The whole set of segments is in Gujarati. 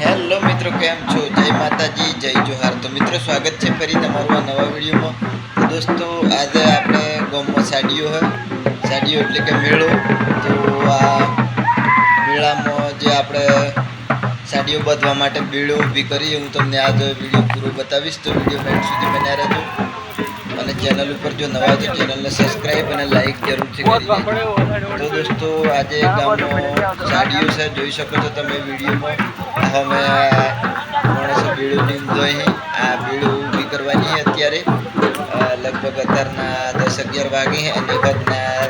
હેલો મિત્રો, કેમ છો? જય માતાજી, જય જોહાર. તો મિત્રો, સ્વાગત છે ફરી તમારું આ નવા વિડીયોમાં. તો દોસ્તો, આજે આપણે ગામમાં સાડીઓ હોય સાડીઓ એટલે કે મેળો. તો આ મેળામાં જે આપણે સાડીઓ બાંધવા માટે બીડો ઊભી કરી હું તમને આ જો વીડિયો પૂરો બતાવીશ. તો વીડિયો એન્ડ સુધી બન્યા રહેજો. અને ચેનલ ઉપર જો નવા તો ચેનલને સબસ્ક્રાઈબ અને લાઈક જરૂરથી કરી તો દોસ્તો, આજે ગામનો સાડીઓ છે, જોઈ શકો છો તમે વિડીયોમાં. અમે માણસો બીડું લીધો આ બીડું ઊભી કરવાની અત્યારે. લગભગ અત્યારના દસ અગિયાર વાગે અને વખતના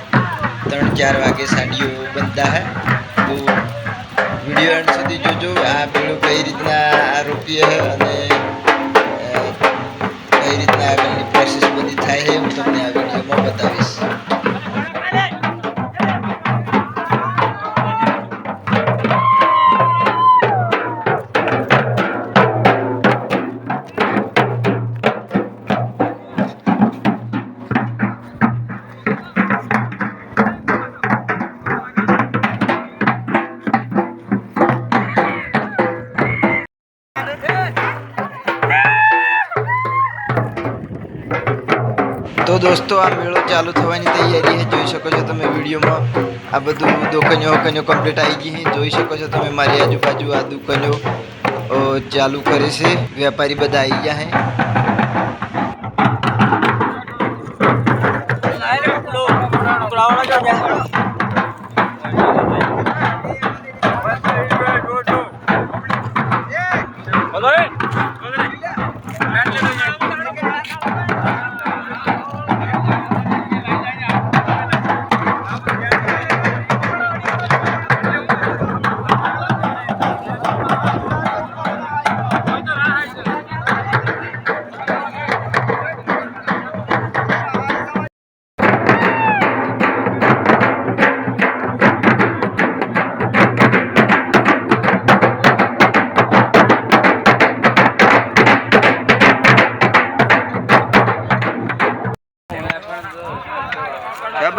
ત્રણ ચાર વાગે સાડીઓ બનતા હે. તો વીડિયો એન્ડ સુધી જોજો આ બીડું કઈ રીતના આ રોપીએ અને તો દોસ્તો આ મેળો ચાલુ થવાની તૈયારી છે જોઈ શકો છો તમે વિડીયોમાં આ બધું દુકાનો હકાનો કમ્પ્લીટ આવી ગઈ છે જોઈ શકો છો તમે મારી આજુબાજુ આ દુકાનો અ, ચાલુ કરે છે વેપારી બધા આવી ગયા છે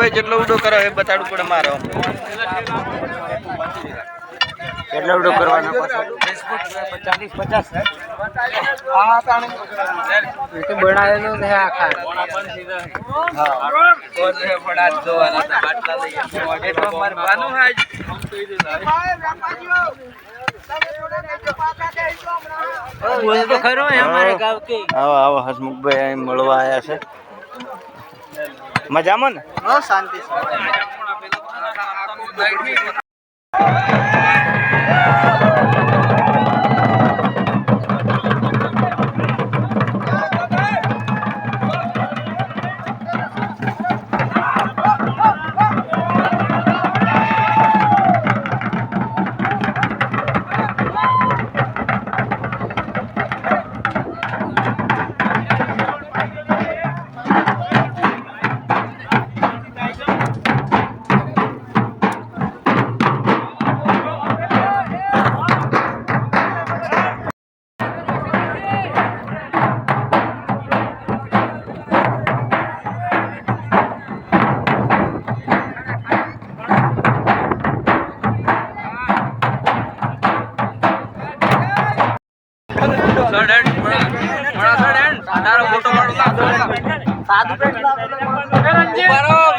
ભાઈ જેટલો ઉડો કરો એ બતાડવું પડે મારો કેટલો ઉડો કરવાનો ચાલીસ પચાસ તો બનાવેલું છે આખા. ખરો અમારે ગાવ કે આવો આવો હસમુખભાઈ મળવા આવ્યા છે. મજામાં ને? શાંતિ હું તમને કહું પાછું ઠેર દિન થાય છે એટલે છૂટી